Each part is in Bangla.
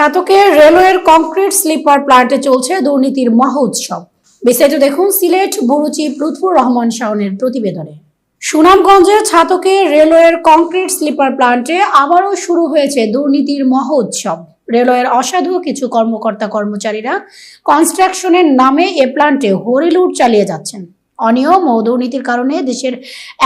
ছাতকের রেলওয়ের কংক্রিট স্লিপার প্ল্যান্টে চলছে দুর্নীতির মহোৎসব বিস্তারিত দেখুন সিলেট বুরুচি লুৎফুর রহমান শাওনের প্রতিবেদনে। সুনামগঞ্জের ছাতকের রেলওয়ের কংক্রিট স্লিপার প্ল্যান্টে আবারও শুরু হয়েছে দুর্নীতির মহোৎসব রেলওয়ের অসাধু কিছু কর্মকর্তা কর্মচারীরা কনস্ট্রাকশনের নামে এ প্লান্টে হরিলুট চালিয়ে যাচ্ছেন। অনিয়ম ও দুর্নীতির কারণে দেশের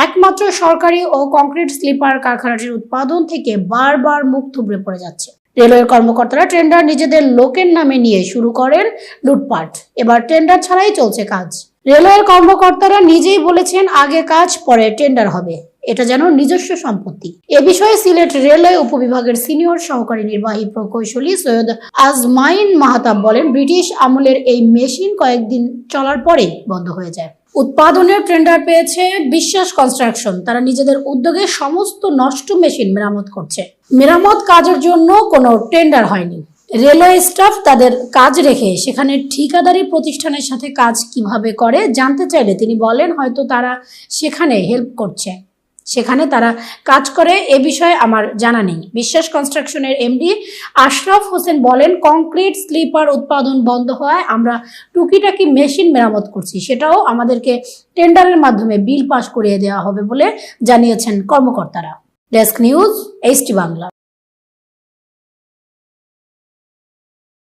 একমাত্র সরকারি ও কংক্রিট স্লিপার কারখানাটির উৎপাদন থেকে বারবার মুখ থুবড়ে পড়ে যাচ্ছে। রেলওয়ের কর্মকর্তারা টেন্ডার নিজেদের লোকের নামে নিয়ে শুরু করেন লুটপাট। এবার টেন্ডার ছাড়াই চলছে কাজ। রেলওয়ের কর্মকর্তারা নিজেই বলেছেন আগে কাজ, পরে টেন্ডার হবে। এটা যেন নিজস্ব সম্পত্তি। এ বিষয়ে সিলেট রেলওয়ে উপবিভাগের সিনিয়র সহকারী নির্বাহী প্রকৌশলী সৈয়দ আজমাইন মাহাতাব বলেন, ব্রিটিশ আমলের এই মেশিন কয়েকদিন চলার পরেই বন্ধ হয়ে যায়। উৎপাদনের টেন্ডার পেয়েছে বিশ্বাস কনস্ট্রাকশন তারা নিজেদের উদ্যোগে সমস্ত নষ্ট মেশিন মেরামত করছে। মেরামত কাজের জন্য কোনো টেন্ডার হয়নি। রেলওয়ে স্টাফ তাদের কাজ রেখে সেখানে ঠিকাদারি প্রতিষ্ঠানের সাথে কাজ কীভাবে করে জানতে চাইলে তিনি বলেন হয়তো তারা সেখানে হেল্প করছে। সেখানে তারা কাজ করে। এ বিষয়ে আমার জানা নেই। বিশ্বাস কনস্ট্রাকশনের এমডি আশরাফ হোসেন বলেন, কংক্রিট, স্লিপার উৎপাদন বন্ধ হওয়ায় আমরা টুকিটাকি মেশিন মেরামত করছি। সেটাও আমাদেরকে টেন্ডারের মাধ্যমে বিল পাশ করিয়ে দেওয়া হবে বলে জানিয়েছেন কর্মকর্তারা। Desk news, HT Bangla.